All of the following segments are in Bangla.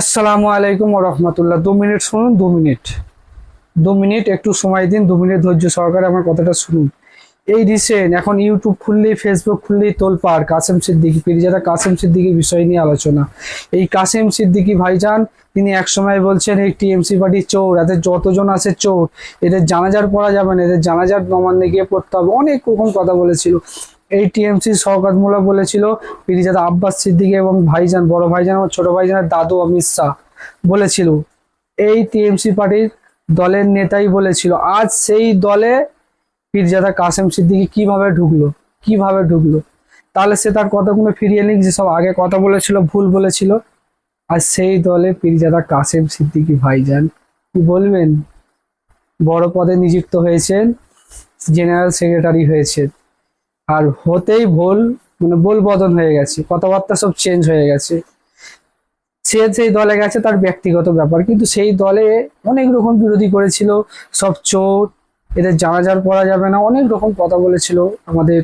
আসসালামু আলাইকুম রহমতুল্লাহ। দু মিনিট শুনুন, দু মিনিট। দু মিনিট, একটু সময় দিন, দু মিনিট ধৈর্য সহকারে আমার কথাটা শুনুন। এই রিসেন্ট এখন ইউটিউব খুললেই ফেসবুক খুললেই তোলপাড়, কাসেম সিদ্দিকি পিরিজাদা কাসেম সিদ্দিকির বিষয় নিয়ে আলোচনা। এই কাসেম সিদ্দিকি ভাইজান, তিনি একসময় বলছেন, এই টিএমসি পার্টি চোর, এদের যতজন আছে চোর, এদের জানাজার পড়া যাবে না, এদের জানাজার নমান্নে গিয়ে পড়তে হবে। অনেক রকম কথা বলেছিল। এই টিএমসি মোল্লা বলেছিল, পিরিজাদা আব্বাস সিদ্দিকি এবং ভাইজান, বড় ভাইজান এবং ছোট ভাইজানের দাদু অমিত শাহ বলেছিল। এই টিএমসি পার্টির দলের নেতাই বলেছিল। আজ সেই দলে পীরজাদা কাসেম সিদ্দিকি কীভাবে ঢুকলো? কীভাবে ঢুকলো? তাহলে সে তার কথাগুলো ফিরিয়ে নিক? যেসব আগে কথা বলেছিল, ভুল বলেছিল। আর সেই দলে পীরজাদা কাসেম সিদ্দিকি ভাইজান কি বলবেন? বড় পদে নিযুক্ত হয়েছেন, জেনারেল সেক্রেটারি হয়েছেন। আর হতেই ভুল মানে বল বদন হয়ে গেছে। কথাবার্তা সব চেঞ্জ হয়ে গেছে। সে সেই দলে গেছে তার ব্যক্তিগত ব্যাপার, কিন্তু সেই দলে অনেক রকম বিরোধী করেছিল, সব চোর, এদের জানাজার পড়া যাবে না, অনেক রকম কথা বলেছিল আমাদের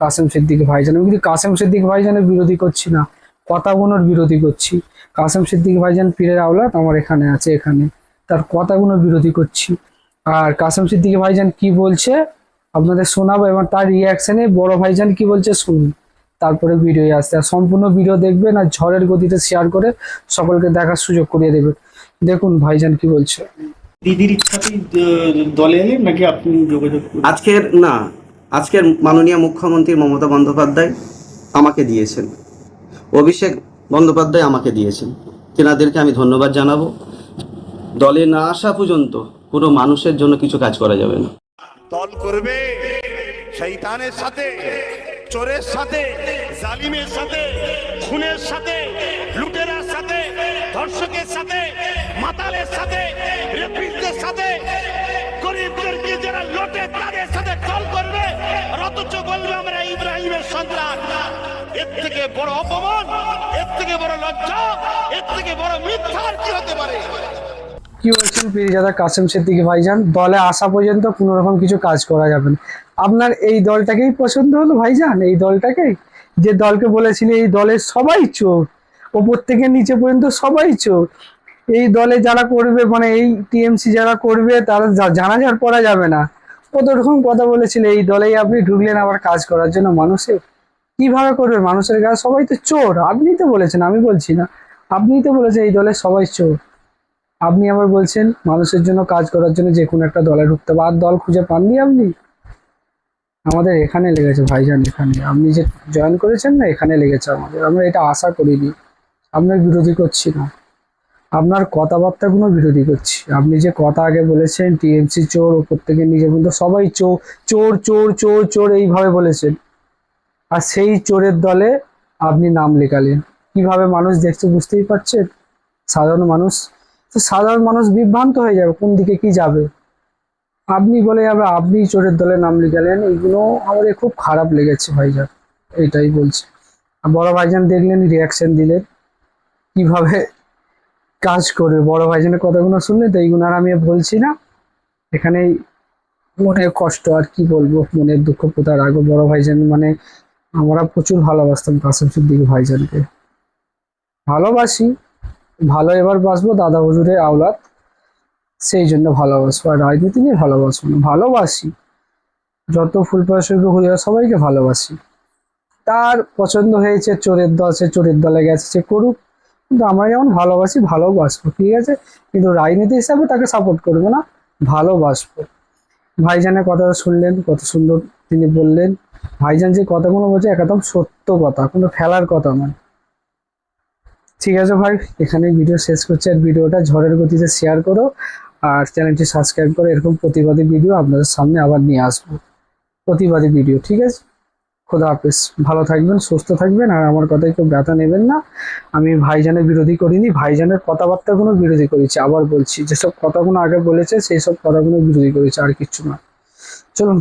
কাসেম সিদ্দিক ভাইজান। আমি কিন্তু কাসেম সিদ্দিক ভাইজানের বিরোধী করছি না কথাগুলোর বিরোধী করছি। কাসেম সিদ্দিক ভাইজান পীরের আওলাদ, আমার এখানে আছে, এখানে। তার কথাগুলো বিরোধী করছি। আর কাসেম সিদ্দিক ভাইজান কি বলছে? আপনাদের শোনাবো এবং তার রিয়াকশনে বড় ভাইজান কি বলছে শুনুন। তারপরে ভিডিও আসতে আর সম্পূর্ণ ভিডিও দেখবেন আর ঝড়ের গতিতে শেয়ার করে সকলকে দেখার সুযোগ করিয়ে দেবেন দেখুন ভাইজান কি বলছে। দিদির ইচ্ছাতেই দলে এলেন নাকি আপনি যোগাযোগ আজকের না আজকের মাননীয় মুখ্যমন্ত্রী মমতা বন্দ্যোপাধ্যায় আমাকে দিয়েছেন। অভিষেক বন্দ্যোপাধ্যায় আমাকে দিয়েছেন। তেনাদেরকে আমি ধন্যবাদ জানাব। দলে না আসা পর্যন্ত কোনো মানুষের জন্য কিছু কাজ করা যাবে না। দল করবে। শৈতানের সাথে, চোরের সাথে, জালিমের সাথে, খুনের সাথে, লুটেরার সাথে, ধর্ষকের সাথে, মাতালের সাথে রেপিস্টদের সাথে, গরিবদেরকে যারা লোটে তাদের সাথে দল করবে। অথচ বলবে আমরা ইব্রাহিমের সন্তান। এর থেকে বড় অপমান, এর থেকে বড় লজ্জা, এর থেকে বড় মিথ্যার কি হতে পারে? কি বলছেন পীরজাদা কাসেম সিদ্দিকি ভাইজান? দলে আসা পর্যন্ত কোনো রকম কিছু কাজ করা যাবে না। আপনার এই দলটাকেই পছন্দ হলো ভাইজান? এই দলটাকে যে দলকে বলেছিল এই দলের সবাই চোর। ওপর থেকে নিচে পর্যন্ত সবাই চোর। এই দলে যারা করবে মানে এই টিএমসি যারা করবে, তারা জানাজার পড়া যাবে না। কত রকম কথা বলেছিল, এই দলেই আপনি ঢুকলেন আবার কাজ করার জন্য মানুষের। কীভাবে করবে? মানুষের কাছে সবাই তো চোর। আপনি তো বলেছেন, আমি বলছি না। আপনিই তো বলেছেন এই দলের সবাই চোর। আপনি আবার বলছেন, মানুষের জন্য কাজ করার জন্য যে কোনো একটা দলে ঢুকতে হবে। আর দল খুঁজে পাননি আপনি? আমাদের এখানে লেগেছে, ভাইজান, এখানে। আপনি যে জয়েন করেছেন না, এখানে লেগেছে আমাদের। আমরা এটা আশা করিনি। আপনার বিরোধী করছি না। আপনার কথাবার্তাগুলো বিরোধী করছি। আপনি যে কথা আগে বলেছেন, টিএমসি চোর, ওপর থেকে নিজে পর্যন্ত সবাই চোর চোর চোর চোর চোর এইভাবে বলেছেন। আর সেই চোরের দলে আপনি নাম লেখালেন। কীভাবে মানুষ দেখছে বুঝতেই পারছেন? সাধারণ মানুষ তো সাধারণ মানুষ বিভ্রান্ত হয়ে যাবে, কোন দিকে কি যাবে। আপনি বলে যাবে, আপনি চোরের দলে নাম লিখালেন এইগুলো আমাদের খুব খারাপ লেগেছে ভাইজান এইটাই বলছি। বড় ভাইজান দেখলেন রিয়াকশন দিলেন, কীভাবে কাজ করবে। বড় ভাইজানের কথাগুলো শুনলে তো এইগুলো আর আমি বলছি না। এখানেই মনে কষ্ট, আর কি বলব মনের দুঃখ কোথায় রাখব বড় ভাইজান মানে আমরা প্রচুর ভালোবাসতাম, কাসেম সিদ্দিক ভাইজানকে ভালোবাসি ভালো এবার বাসবো দাদা হুজুরের আওলাদ। সেই জন্য ভালোবাসবো। আর রাজনীতি নিয়ে ভালোবাসবো না, ভালোবাসি। যত ফুল হুজুরা, সবাইকে ভালোবাসি। তার পছন্দ হয়েছে, চোরের দল, সে চোরের দলে গেছে, সে করুক। কিন্তু আমরা যেমন ভালোবাসি ভালোবাসবো ঠিক আছে? কিন্তু রাজনীতি হিসাবে তাকে সাপোর্ট করব না ভালোবাসবো ভাইজানের কথাটা শুনলেন, কত সুন্দর তিনি বললেন, ভাইজান যে কথাগুলো বলছে, একদম সত্য কথা, কোনো ফেলার কথা নয়। ঠিক আছে ভাই এখানে ভিডিও শেষ করছি আর ভিডিওটা ঝড়ের গতিতে শেয়ার করো আর চ্যানেলটি সাবস্ক্রাইব করো, এরকম প্রতিবাদী ভিডিও আপনাদের সামনে আবার নিয়ে আসব। প্রতিবাদী ভিডিও ঠিক আছে? খোদা হাফেজ, ভালো থাকবেন, সুস্থ থাকবেন আর আমার কথায় কেউ ব্যথা নেবেন না। আমি ভাইজানের বিরোধী করিনি, ভাইজানের কথাবার্তাগুলো বিরোধী করেছি, আবার বলছি, যেসব কথাগুলো আগে বলেছে সেই সব কথাগুলো বিরোধী করেছে, আর কিচ্ছু না। চলুন